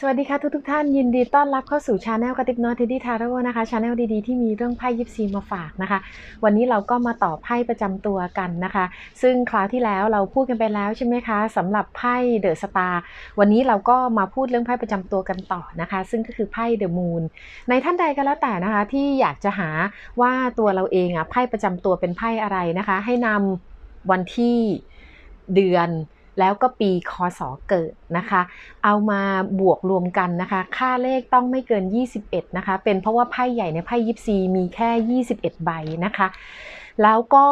สวัสดีค่ะทุกทุกท่านยินดีต้อนรับเข้าสู่ชาแนลกระติบน้อยเทดดี้ทาโร่นะคะชาแนลดีๆที่มีเรื่องไพ่ยิปซีมาฝากนะคะ วันนี้เราก็มาต่อไพ่ประจำตัวกันนะคะ ซึ่งคราวที่แล้วเราพูดกันไปแล้วใช่ไหมคะสำหรับไพ่เดอะสตาร์วันนี้เราก็มาพูดเรื่องไพ่ประจำตัวกันต่อนะคะ ซึ่งก็คือไพ่เดอะมูนในท่านใดก็แล้วแต่นะคะที่อยากจะหาว่าตัวเราเองอะไพ่ประจำตัวเป็นไพ่อะไรนะคะ ให้นำวันที่เดือน แล้วก็ปีคศเกิดนะคะ เอามาบวกรวมกันนะคะ ค่าเลขต้องไม่เกิน 21 นะคะ เป็นเพราะว่าไพ่ใหญ่ในไพ่ยิปซีมีแค่ 21 ใบนะคะ แล้วก็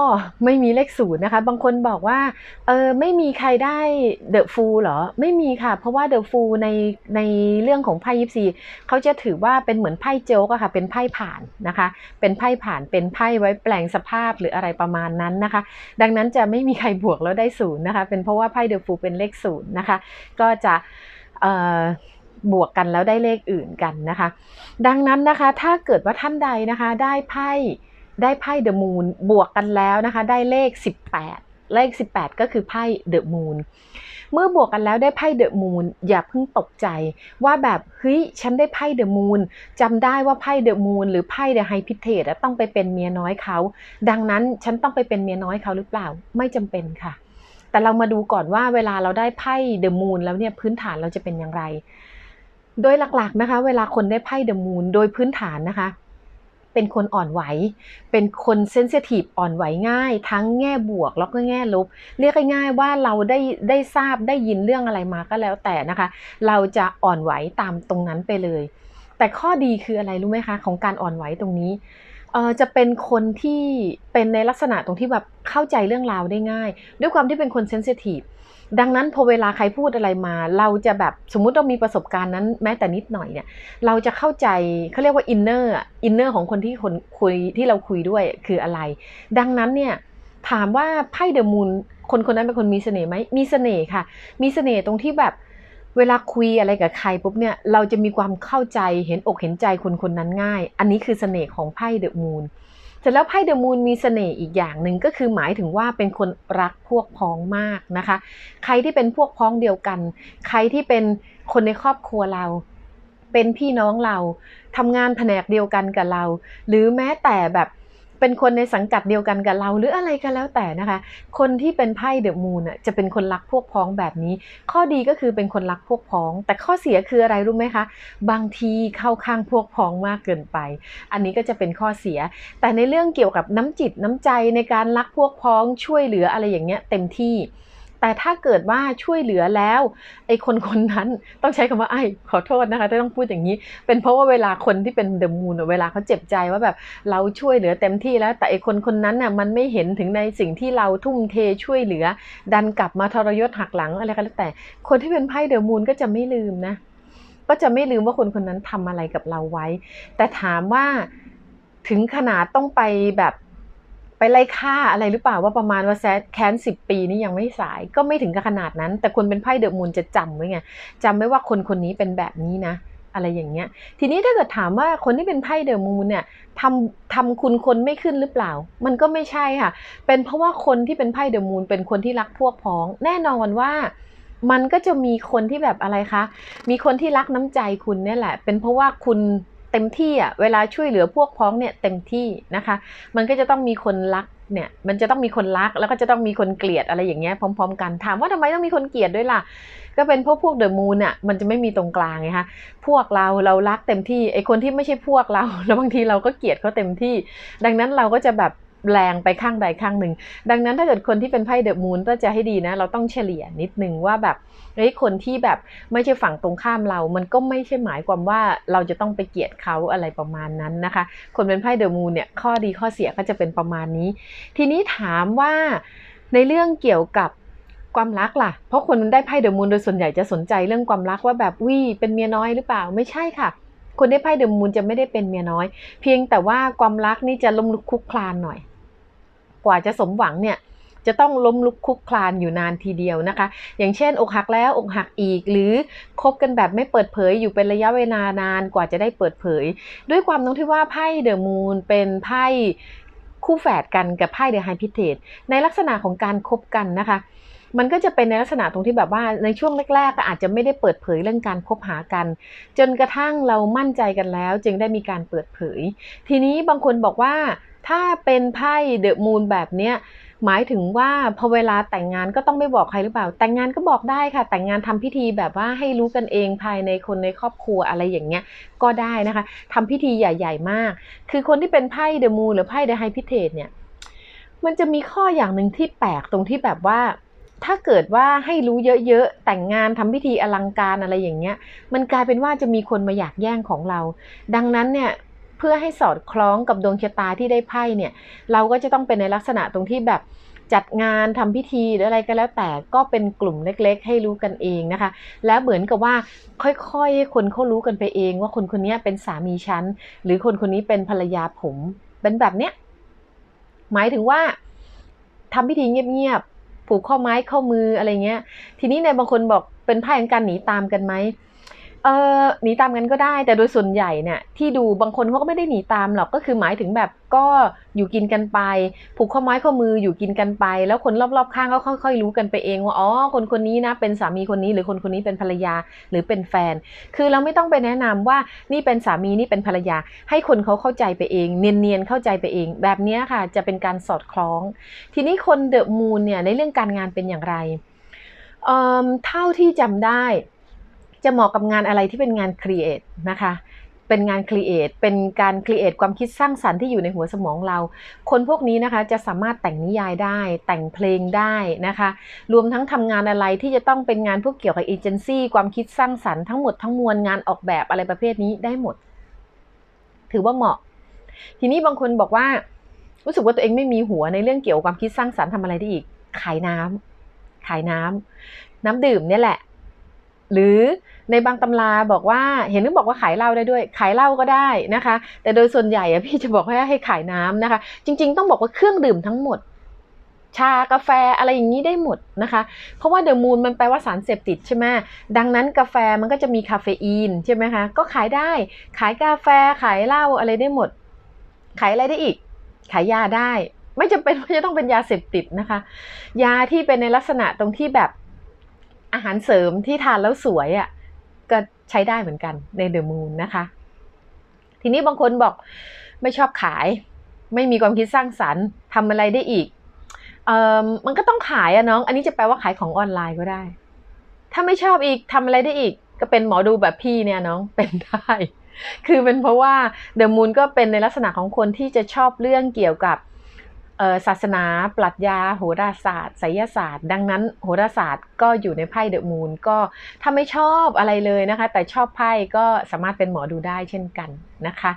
ไม่มีเลขศูนย์นะคะ บางคนบอกว่าเออไม่มีใครได้เดอะฟูลเหรอ ไม่มีค่ะ เพราะว่าเดอะฟูลในในเรื่องของไพ่ยิปซีเขาจะถือว่าเป็นเหมือนไพ่โจ๊กอะค่ะ เป็นไพ่ผ่านนะคะ เป็นไพ่ผ่านเป็นไพ่ไว้แปลงสภาพหรืออะไรประมาณนั้นนะคะ ดังนั้นจะไม่มีใครบวกแล้วได้ศูนย์นะคะ เป็นเพราะว่าไพ่เดอะฟูลเป็นเลขศูนย์นะคะ ก็จะเอ่อบวกกันแล้วได้เลขอื่นกันนะคะ ดังนั้นนะคะถ้าเกิดว่าท่านใดนะคะได้ไพ่ ได้ไพ่เดอะมูนบวกกันแล้วนะคะ ได้เลข 18 เลข 18 ก็คือไพ่เดอะมูนเมื่อบวกกันแล้วได้ไพ่เดอะมูนอย่าเพิ่งตกใจ ว่าแบบเฮ้ยฉันได้ไพ่เดอะมูนจำได้ว่าไพ่เดอะมูนหรือไพ่เดอะไฮพิเทตต้องไปเป็นเมียน้อยเขา ดังนั้นฉันต้องไปเป็นเมียน้อยเขาหรือเปล่าไม่จำเป็นค่ะ แต่เรามาดูก่อนว่าเวลาเราได้ไพ่เดอะมูนแล้วเนี่ยพื้นฐานเราจะเป็นอย่างไร โดยหลักๆนะคะ เวลาคนได้ไพ่เดอะมูนโดยพื้นฐานนะคะ เป็นคนอ่อนไหว เป็นคนเซนซิทีฟอ่อนไหวง่าย ทั้งแง่บวกแล้วก็แง่ลบ เรียกง่ายๆว่าเราได้ได้ทราบได้ยินเรื่องอะไรมาก็แล้วแต่นะคะ เราจะอ่อนไหวตามตรงนั้นไปเลย แต่ข้อดีคืออะไรรู้ไหมคะ ของการอ่อนไหวตรงนี้ เออจะเป็นคนที่เป็นในลักษณะตรงที่แบบเข้าใจเรื่องราวได้ง่าย ด้วยความที่เป็นคนเซนซิทีฟดังนั้นพอเวลาใครพูดอะไรมา เราจะแบบสมมุติเรามีประสบการณ์นั้นแม้แต่นิดหน่อยเนี่ย เราจะเข้าใจเขาเรียกว่าอินเนอร์อินเนอร์ของคนที่คนคุยที่เราคุยด้วยคืออะไร ดังนั้นเนี่ยถามว่าไพ่เดอะมูนคนคนนั้นเป็นคนมีเสน่ห์ไหมมีเสน่ห์ค่ะ มีเสน่ห์ตรงที่แบบ เวลาคุยอะไรกับใครปุ๊บเนี่ยเราจะมีความเข้าใจเห็นอกเห็นใจคนคนนั้นง่าย อันนี้คือเสน่ห์ของไพ่เดอะมูนเสร็จแล้วไพ่เดอะมูนมีเสน่ห์อีกอย่างหนึ่งก็คือหมายถึงว่าเป็นคนรักพวกพ้องมากนะคะ ใครที่เป็นพวกพ้องเดียวกัน ใครที่เป็นคนในครอบครัวเรา เป็นพี่น้องเราทำงานแผนกเดียวกันกับเรา หรือแม้แต่แบบ เป็นคนในสังกัดเดียวกันกับเรา หรืออะไรก็แล้วแต่นะคะ คนที่เป็นไพ่เดอะมูนอะจะเป็นคนรักพวกพ้องแบบนี้ ข้อดีก็คือเป็นคนรักพวกพ้อง แต่ข้อเสียคืออะไรรู้ไหมคะ บางทีเข้าข้างพวกพ้องมากเกินไป อันนี้ก็จะเป็นข้อเสีย แต่ในเรื่องเกี่ยวกับน้ำจิตน้ำใจในการรักพวกพ้องช่วยเหลืออะไรอย่างเงี้ยเต็มที่ แต่ถ้าเกิดว่าช่วยเหลือแล้วไอ้คนคนนั้นต้องใช้คำว่าไอ้ขอโทษนะคะที่ต้องพูดอย่างนี้ เป็นเพราะว่าเวลาคนที่เป็นเดอะมูนเวลาเขาเจ็บใจว่าแบบเราช่วยเหลือเต็มที่แล้ว แต่ไอ้คนคนนั้นน่ะมันไม่เห็นถึงในสิ่งที่เราทุ่มเทช่วยเหลือ ดันกลับมาทรยศหักหลังอะไรก็แล้วแต่ คนที่เป็นไพ่เดอะมูนก็จะไม่ลืมนะ ก็จะไม่ลืมว่าคนคนนั้นทำอะไรกับเราไว้ แต่ถามว่าถึงขนาดต้องไปแบบ ไปไล่ฆ่าอะไรหรือเปล่าว่าประมาณว่าแซดแค้นสิบปีนี่ยังไม่สายก็ไม่ถึงกับขนาดนั้น แต่คนเป็นไพ่เดอะมูนจะจำไว้ไงจำไว้ว่าคนคนนี้เป็นแบบนี้นะ อะไรอย่างเงี้ย ทีนี้ถ้าเกิดถามว่าคนที่เป็นไพ่เดอะมูนเนี่ยทำทำคุณคนไม่ขึ้นหรือเปล่า มันก็ไม่ใช่ค่ะ เป็นเพราะว่าคนที่เป็นไพ่เดอะมูนเป็นคนที่รักพวกพ้อง แน่นอนว่ามันก็จะมีคนที่แบบอะไรคะ มีคนที่รักน้ำใจคุณเนี่ยแหละ เป็นเพราะว่าคุณ เต็มที่อะเวลาช่วยเหลือพวกพ้องเนี่ยเต็มที่นะคะ มันก็จะต้องมีคนรักเนี่ยมันจะต้องมีคนรักแล้วก็จะต้องมีคนเกลียดอะไรอย่างเงี้ยพร้อม ๆ กันถามว่าทำไมต้องมีคนเกลียดด้วยล่ะ ก็เป็นพวกพวกเดอะมูนอะมันจะไม่มีตรงกลางไงคะพวกเราเรารักเต็มที่ไอคนที่ไม่ใช่พวกเรา แล้วบางทีเราก็เกลียดเขาเต็มที่ ดังนั้นเราก็จะแบบ แรงไปข้างใดข้างหนึ่ง ดังนั้นถ้าเกิดคนที่เป็นไพ่เดอะมูนก็จะให้ดีนะ เราต้องเฉลี่ยนิดนึงว่าแบบเฮ้ยคนที่แบบไม่ใช่ฝั่งตรงข้ามเรา มันก็ไม่ใช่หมายความว่าเราจะต้องไปเกลียดเขาอะไรประมาณนั้นนะคะ คนเป็นไพ่เดอะมูนเนี่ยข้อดีข้อเสียก็จะเป็นประมาณนี้ ทีนี้ถามว่าในเรื่องเกี่ยวกับความรักล่ะ เพราะคนได้ไพ่เดอะมูนโดยส่วนใหญ่จะสนใจเรื่องความรักว่าแบบวิเป็นเมียน้อยหรือเปล่าไม่ใช่ค่ะ คนได้ไพ่เดอะมูนจะไม่ได้เป็นเมียน้อย เพียงแต่ว่าความรักนี่จะล้มลุกคลุกคลานหน่อย กว่าจะสมหวังเนี่ยจะต้องล้มลุกคลุกคลานอยู่นานทีเดียวนะคะ อย่างเช่น อกหักแล้วอกหักอีก หรือคบกันแบบไม่เปิดเผยอยู่เป็นระยะเวลานานกว่าจะได้เปิดเผย ด้วยความตรงที่ว่าไพ่เดอะมูนเป็นไพ่คู่แฝดกันกับไพ่เดอะไฮพิเทตในลักษณะของการคบกันนะคะ มันก็จะเป็นในลักษณะตรงที่แบบว่าในช่วงแรกๆก็อาจจะไม่ได้เปิดเผยเรื่องการคบหากัน จนกระทั่งเรามั่นใจกันแล้ว จึงได้มีการเปิดเผย ทีนี้บางคนบอกว่า ถ้าเป็นไพ่เดอะมูนแบบเนี้ยหมายถึงว่าพอเวลาแต่งงานก็ต้องไม่บอกใครหรือเปล่า แต่งงานก็บอกได้ค่ะ แต่งงานทำพิธีแบบว่าให้รู้กันเองภายในคนในครอบครัวอะไรอย่างเงี้ยก็ได้นะคะทำพิธีใหญ่ ๆ มาก คือคนที่เป็นไพ่เดอะมูนหรือไพ่เดอะไฮพิเทตเนี่ยมันจะมีข้ออย่างหนึ่งที่แปลกตรงที่แบบว่า ถ้าเกิดว่าให้รู้เยอะๆ แต่งงานทำพิธีอลังการอะไรอย่างเงี้ย มันกลายเป็นว่าจะมีคนมาอยากแย่งของเรา ดังนั้นเนี่ย เพื่อให้สอดคล้องกับดวงชะตาที่ได้ไพ่เนี่ย เราก็จะต้องเป็นในลักษณะตรงที่แบบจัดงานทำพิธีหรืออะไรก็แล้วแต่ก็เป็นกลุ่มเล็กๆ ให้รู้กันเองนะคะ แล้วเหมือนกับว่าค่อยๆให้คนเขารู้กันไปเอง ว่าคนคนนี้เป็นสามีฉันหรือคนคนนี้เป็นภรรยาผม เป็นแบบเนี้ยหมายถึงว่าทำพิธีเงียบๆผูกข้อไม้ข้อมืออะไรเงี้ย ทีนี้ในบางคนบอกเป็นไพ่ของการหนีตามกันไหม เออหนีตามกันก็ได้ แต่โดยส่วนใหญ่เนี่ยที่ดูบางคนเขาก็ไม่ได้หนีตามหรอกก็คือหมายถึงแบบก็อยู่กินกันไป ผูกข้อไม้ข้อมืออยู่กินกันไป แล้วคนรอบๆข้างก็ค่อยๆรู้กันไปเองว่าอ๋อคนคนนี้นะเป็นสามีคนนี้หรือคนคนนี้เป็นภรรยาหรือเป็นแฟน คือเราไม่ต้องไปแนะนำว่านี่เป็นสามีนี่เป็นภรรยา ให้คนเขาเข้าใจไปเอง เนียนๆเข้าใจไปเอง แบบนี้ค่ะจะเป็นการสอดคล้อง ทีนี้คนเดอะมูนเนี่ยในเรื่องการงานเป็นอย่างไรเเท่าที่จำได้ จะเหมาะกับงานอะไรที่เป็นงานครีเอทนะคะ เป็นงานครีเอทเป็นการครีเอทความคิดสร้างสรรค์ที่อยู่ในหัวสมองเรา คนพวกนี้นะคะจะสามารถแต่งนิยายได้ แต่งเพลงได้นะคะ รวมทั้งทำงานอะไรที่จะต้องเป็นงานพวกเกี่ยวกับเอเจนซี่ความคิดสร้างสรรค์ทั้งหมดทั้งมวลงานออกแบบอะไรประเภทนี้ได้หมด ถือว่าเหมาะ ทีนี้บางคนบอกว่า รู้สึกว่าตัวเองไม่มีหัวในเรื่องเกี่ยวกับความคิดสร้างสรรค์ทำอะไรได้อีก ขายน้ำขายน้ำน้ำดื่มเนี่ยแหละ หรือในบางตำราบอกว่าเห็นนึกบอกว่าขายเหล้าได้ด้วย ขายเหล้าก็ได้นะคะ แต่โดยส่วนใหญ่พี่จะบอกให้ให้ขายน้ำนะคะ จริง ๆ ต้องบอกว่าเครื่องดื่มทั้งหมด ชากาแฟอะไรอย่างนี้ได้หมดนะคะ เพราะว่าเดอะมูนมันแปลว่าสารเสพติดใช่ไหมดังนั้นกาแฟมันก็จะมีคาเฟอีนใช่ไหมคะก็ขายได้ขายกาแฟขายเหล้าอะไรได้หมด ขายอะไรได้อีก ขายยาได้ ไม่จำเป็นว่าจะต้องเป็นยาเสพติดนะคะ ยาที่เป็นในลักษณะตรงที่แบบ อาหารเสริมที่ทานแล้วสวยอะ่ะก็ใช้ได้เหมือนกันในเดอะมูนนะคะ ทีนี้บางคนบอกไม่ชอบขาย ไม่มีความคิดสร้างสรรค์ทำอะไรได้อีกเออมันก็ต้องขายอะน้อง อันนี้จะแปลว่าขายของออนไลน์ก็ได้ ถ้าไม่ชอบอีกทำอะไรได้อีก ก็เป็นหมอดูแบบพี่เนี่ยน้องเป็นได้คือเป็นเพราะว่าเดอะมูนก็เป็นในลักษณะของคนที่จะชอบเรื่องเกี่ยวกับ ศาสนาปรัชญาโหราศาสตร์ไสยศาสตร์ ดังนั้นโหราศาสตร์ก็อยู่ในไพ่เดอะมูนก็ถ้าไม่ชอบอะไรเลยนะคะ แต่ชอบไพ่ก็สามารถเป็นหมอดูได้เช่นกันนะคะ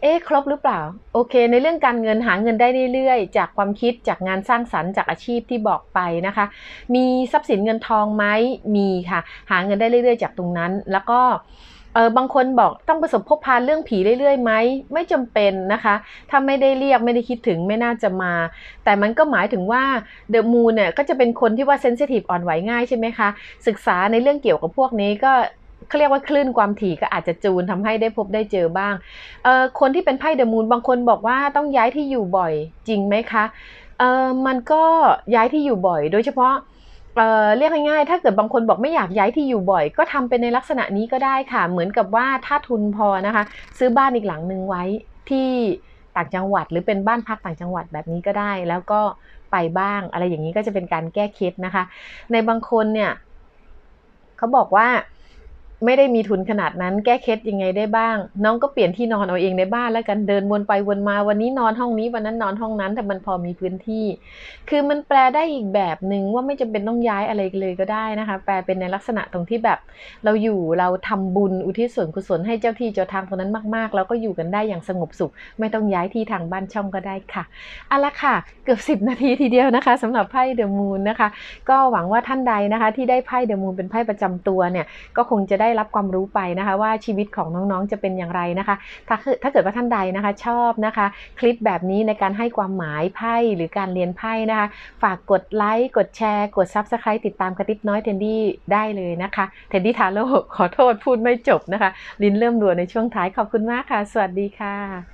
เอ๊ะครบหรือเปล่า โอเค ในเรื่องการเงินหาเงินได้เรื่อยๆ จากความคิดจากงานสร้างสรรค์จากอาชีพที่บอกไปนะคะ มีทรัพย์สินเงินทองไหมมีค่ะ หาเงินได้เรื่อยๆ จากตรงนั้นแล้วก็ เออบางคนบอกต้องประสบพบพานเรื่องผีเรื่อยๆไหมไม่จำเป็นนะคะ ถ้าไม่ได้เรียกไม่ได้คิดถึงไม่น่าจะมา แต่มันก็หมายถึงว่าเดอะมูนเนี่ยก็จะเป็นคนที่ว่าเซนซิทีฟอ่อนไหวง่ายใช่ไหมคะศึกษาในเรื่องเกี่ยวกับพวกนี้ก็เขาเรียกว่าคลื่นความถี่ก็อาจจะจูนทำให้ได้พบได้เจอบ้างเออคนที่เป็นไพ่เดอะมูนบางคนบอกว่าต้องย้ายที่อยู่บ่อยจริงไหมคะเออมันก็ย้ายที่อยู่บ่อย โดยเฉพาะ เเรียกง่ายๆ ถ้าเกิดบางคนบอกไม่อยากย้ายที่อยู่บ่อย ก็ทำเป็นในลักษณะนี้ก็ได้ค่ะ เหมือนกับว่าถ้าทุนพอนะคะ ซื้อบ้านอีกหลังหนึ่งไว้ที่ต่างจังหวัด หรือเป็นบ้านพักต่างจังหวัดแบบนี้ก็ได้ แล้วก็ไปบ้าง อะไรอย่างนี้ก็จะเป็นการแก้เคล็ดนะคะ ในบางคนเนี่ยเขาบอกว่า ไม่ได้มีทุนขนาดนั้น แก้เคล็ดยังไงได้บ้าง น้องก็เปลี่ยนที่นอนเอาเองในบ้านแล้วกันเดินวนไปวนมาวันนี้นอนห้องนี้วันนั้นนอนห้องนั้น แต่มันพอมีพื้นที่ คือมันแปลได้อีกแบบหนึ่งว่าไม่จำเป็นต้องย้ายอะไรเลยก็ได้นะคะ แปลเป็นในลักษณะตรงที่แบบ เราอยู่เราทำบุญอุทิศส่วนกุศลให้เจ้าที่เจ้าทางตรงนั้นมากๆ แล้วก็อยู่กันได้อย่างสงบสุข ไม่ต้องย้ายที่ทางบ้านช่องก็ได้ค่ะเอาละค่ะ เกือบ 10 นาทีทีเดียวนะคะสำหรับไพ่เดอะมูนนะคะ ก็หวังว่าท่านใดนะคะ ที่ได้ไพ่เดอะมูนเป็นไพ่ประจำตัวเนี่ยก็คงจะได้ได้รับความรู้ไปนะคะว่าชีวิตของน้องๆจะเป็นอย่างไรนะคะ ถ้าถ้าเกิดว่าท่านใดนะคะชอบนะคะ คลิปแบบนี้ในการให้ความหมายไพ่หรือการเรียนไพ่นะคะ ฝากกดไลค์กดแชร์ กด Subscribe ติดตามกระติบน้อยเทนดี้ได้เลยนะคะเทนดี้ทาโร่ขอโทษพูดไม่จบนะคะ ลิ้นเริ่มรัวในช่วงท้ายขอบคุณมากค่ะ สวัสดีค่ะ